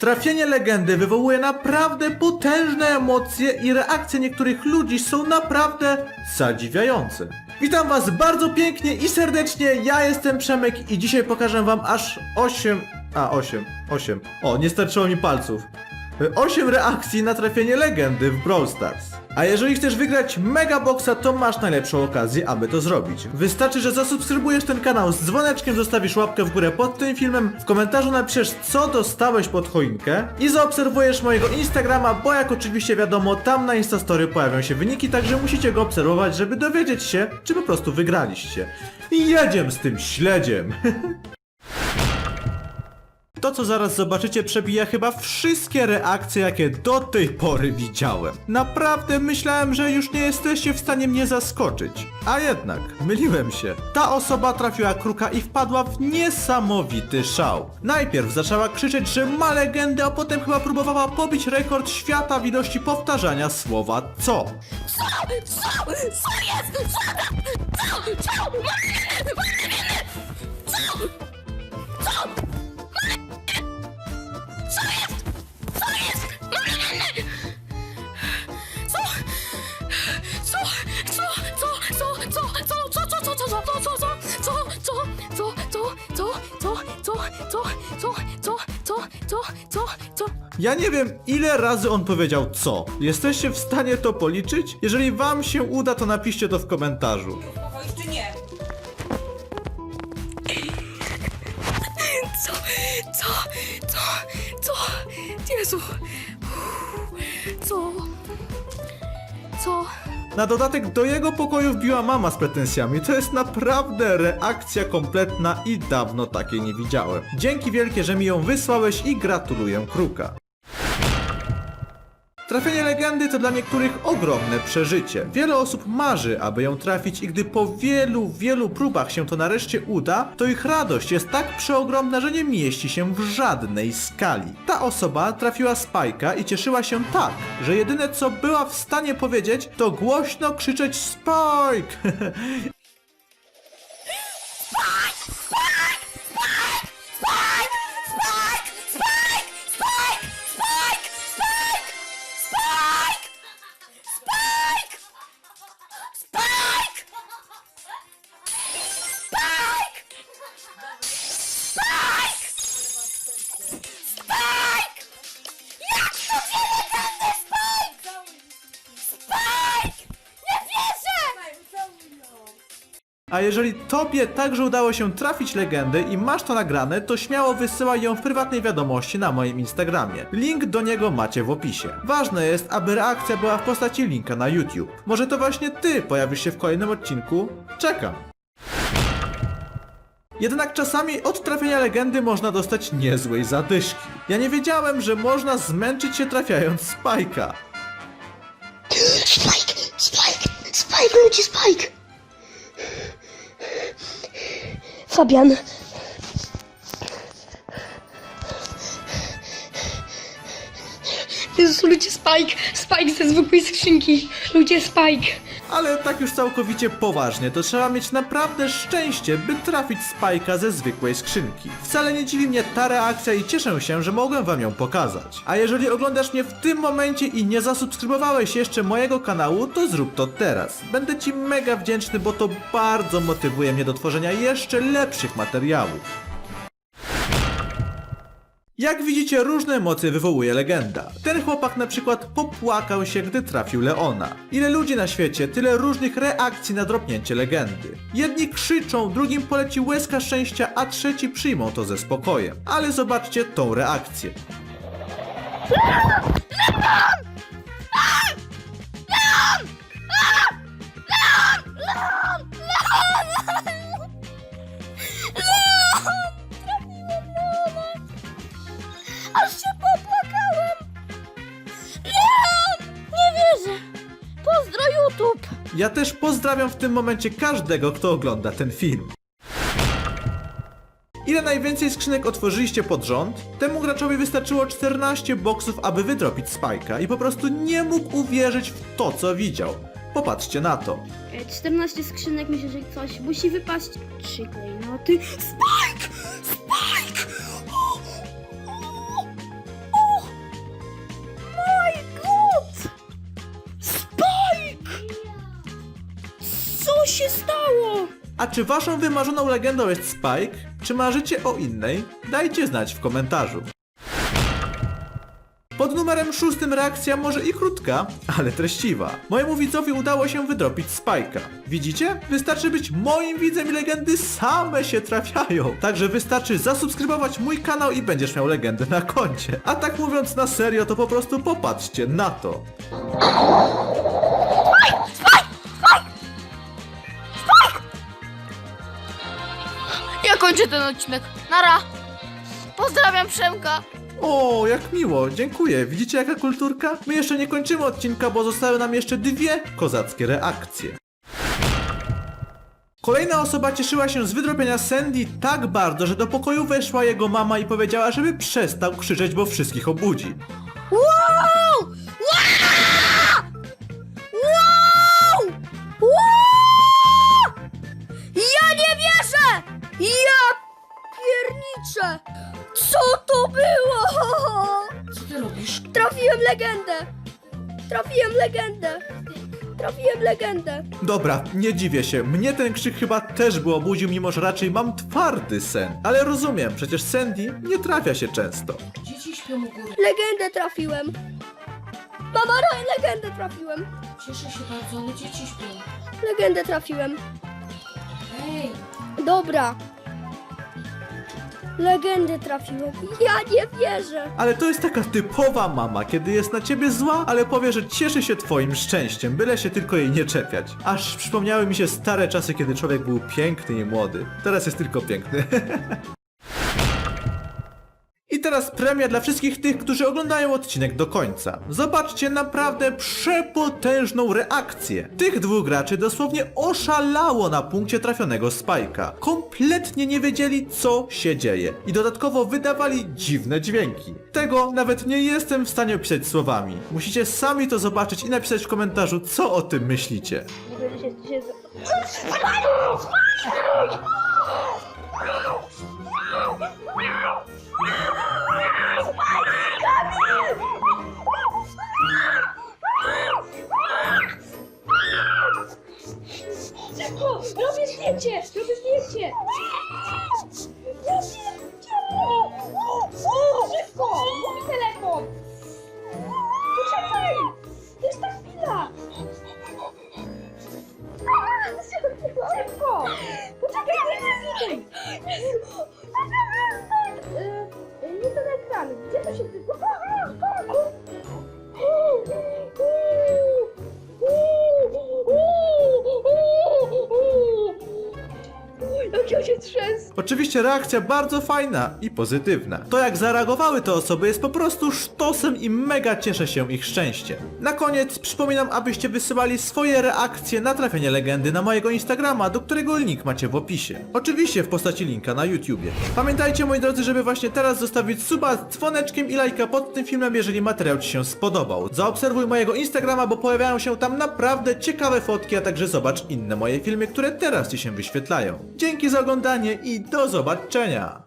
Trafienie legendy wywołuje naprawdę potężne emocje i reakcje niektórych ludzi są naprawdę zadziwiające. Witam was bardzo pięknie i serdecznie, ja jestem Przemek i dzisiaj pokażę wam aż 8... A, 8, 8. O, nie starczyło mi palców. 8 reakcji na trafienie legendy w Brawl Stars. A jeżeli chcesz wygrać Mega Boxa, to masz najlepszą okazję, aby to zrobić. Wystarczy, że zasubskrybujesz ten kanał z dzwoneczkiem, zostawisz łapkę w górę pod tym filmem, w komentarzu napiszesz co dostałeś pod choinkę i zaobserwujesz mojego Instagrama, bo jak oczywiście wiadomo, tam na Instastory pojawią się wyniki, także musicie go obserwować, żeby dowiedzieć się, czy po prostu wygraliście. I jedziemy z tym śledziem! To, co zaraz zobaczycie, przebija chyba wszystkie reakcje, jakie do tej pory widziałem. Naprawdę myślałem, że już nie jesteście w stanie mnie zaskoczyć. A jednak, myliłem się. Ta osoba trafiła kruka i wpadła w niesamowity szał. Najpierw zaczęła krzyczeć, że ma legendę, a potem chyba próbowała pobić rekord świata w ilości powtarzania słowa co. Co? Co? Co jest? Co? Co? Co? Co? Co? Ja nie wiem, ile razy on powiedział co. Jesteście w stanie to policzyć? Jeżeli wam się uda, to napiszcie to w komentarzu. Uspokoisz czy nie? Co? Co? Co? Co? Jezu. Co? Co? Na dodatek do jego pokoju wbiła mama z pretensjami. To jest naprawdę reakcja kompletna i dawno takiej nie widziałem. Dzięki wielkie, że mi ją wysłałeś i gratuluję Kruka. Trafienie legendy to dla niektórych ogromne przeżycie. Wiele osób marzy, aby ją trafić i gdy po wielu, wielu próbach się to nareszcie uda, to ich radość jest tak przeogromna, że nie mieści się w żadnej skali. Ta osoba trafiła Spajka i cieszyła się tak, że jedyne co była w stanie powiedzieć, to głośno krzyczeć Spike! A jeżeli tobie także udało się trafić legendę i masz to nagrane, to śmiało wysyłaj ją w prywatnej wiadomości na moim Instagramie. Link do niego macie w opisie. Ważne jest, aby reakcja była w postaci linka na YouTube. Może to właśnie ty pojawisz się w kolejnym odcinku? Czekam. Jednak czasami od trafienia legendy można dostać niezłej zadyszki. Ja nie wiedziałem, że można zmęczyć się trafiając Spajka. Spike! Spike! Spike, ludzie, Spike! Fabian. Jezus, ludzie, Spike! Spike ze zwykłej skrzynki! Ludzie, Spike! Ale tak już całkowicie poważnie, to trzeba mieć naprawdę szczęście, by trafić Spajka ze zwykłej skrzynki. Wcale nie dziwi mnie ta reakcja i cieszę się, że mogłem wam ją pokazać. A jeżeli oglądasz mnie w tym momencie i nie zasubskrybowałeś jeszcze mojego kanału, to zrób to teraz. Będę ci mega wdzięczny, bo to bardzo motywuje mnie do tworzenia jeszcze lepszych materiałów. Jak widzicie, różne emocje wywołuje legenda. Ten chłopak na przykład popłakał się, gdy trafił Leona. Ile ludzi na świecie, tyle różnych reakcji na dropnięcie legendy. Jedni krzyczą, drugim poleci łezka szczęścia, a trzeci przyjmą to ze spokojem. Ale zobaczcie tą reakcję. Aż Ja też pozdrawiam w tym momencie każdego, kto ogląda ten film. Ile najwięcej skrzynek otworzyliście pod rząd? Temu graczowi wystarczyło 14 boksów, aby wydropić Spike'a i po prostu nie mógł uwierzyć w to, co widział. Popatrzcie na to. E, 14 skrzynek, myślę, że coś musi wypaść. Trzy klejnoty. Spike! A czy waszą wymarzoną legendą jest Spike? Czy marzycie o innej? Dajcie znać w komentarzu. Pod numerem szóstym reakcja może i krótka, ale treściwa. Mojemu widzowi udało się wydropić Spike'a. Widzicie? Wystarczy być moim widzem i legendy same się trafiają. Także wystarczy zasubskrybować mój kanał i będziesz miał legendę na koncie. A tak mówiąc na serio, to po prostu popatrzcie na to. Kończę ten odcinek. Nara. Pozdrawiam Przemka. O, jak miło, dziękuję. Widzicie jaka kulturka? My jeszcze nie kończymy odcinka, bo zostały nam jeszcze dwie kozackie reakcje. Kolejna osoba cieszyła się z wydrobienia Sandy tak bardzo, że do pokoju weszła jego mama i powiedziała, żeby przestał krzyczeć, bo wszystkich obudzi. Wow! Wow! Wow! Wow! Ja nie wierzę! Ja Co to było? Co ty robisz? Trafiłem legendę! Trafiłem legendę! Trafiłem legendę! Dobra, nie dziwię się, mnie ten krzyk chyba też by obudził, mimo że raczej mam twardy sen. Ale rozumiem, przecież Sandy nie trafia się często. Dzieci śpią u góry. Legendę trafiłem! Mama, legendę trafiłem! Cieszę się bardzo, ale dzieci śpią. Legendę trafiłem. Ej, Dobra. Legendę trafiłem. Ja nie wierzę. Ale to jest taka typowa mama, kiedy jest na ciebie zła, ale powie, że cieszy się twoim szczęściem, byle się tylko jej nie czepiać. Aż przypomniały mi się stare czasy, kiedy człowiek był piękny i młody. Teraz jest tylko piękny. I teraz premia dla wszystkich tych, którzy oglądają odcinek do końca. Zobaczcie naprawdę przepotężną reakcję. Tych dwóch graczy dosłownie oszalało na punkcie trafionego spajka. Kompletnie nie wiedzieli, co się dzieje. I dodatkowo wydawali dziwne dźwięki. Tego nawet nie jestem w stanie opisać słowami. Musicie sami to zobaczyć i napisać w komentarzu, co o tym myślicie. Robię zdjęcie! Robię zdjęcie! Ja! Szybko! Mój telefon! Poczekaj! To jest ta chwila! Szybko! Poczekaj! Nie się trzęsę! Oczywiście reakcja bardzo fajna i pozytywna. To jak zareagowały te osoby jest po prostu sztosem i mega cieszę się ich szczęściem. Na koniec przypominam, abyście wysyłali swoje reakcje na trafienie legendy na mojego Instagrama, do którego link macie w opisie. Oczywiście w postaci linka na YouTubie. Pamiętajcie moi drodzy, żeby właśnie teraz zostawić suba z dzwoneczkiem i lajka pod tym filmem, jeżeli materiał Ci się spodobał. Zaobserwuj mojego Instagrama, bo pojawiają się tam naprawdę ciekawe fotki, a także zobacz inne moje filmy, które teraz Ci się wyświetlają. Dzięki za oglądanie i do zobaczenia!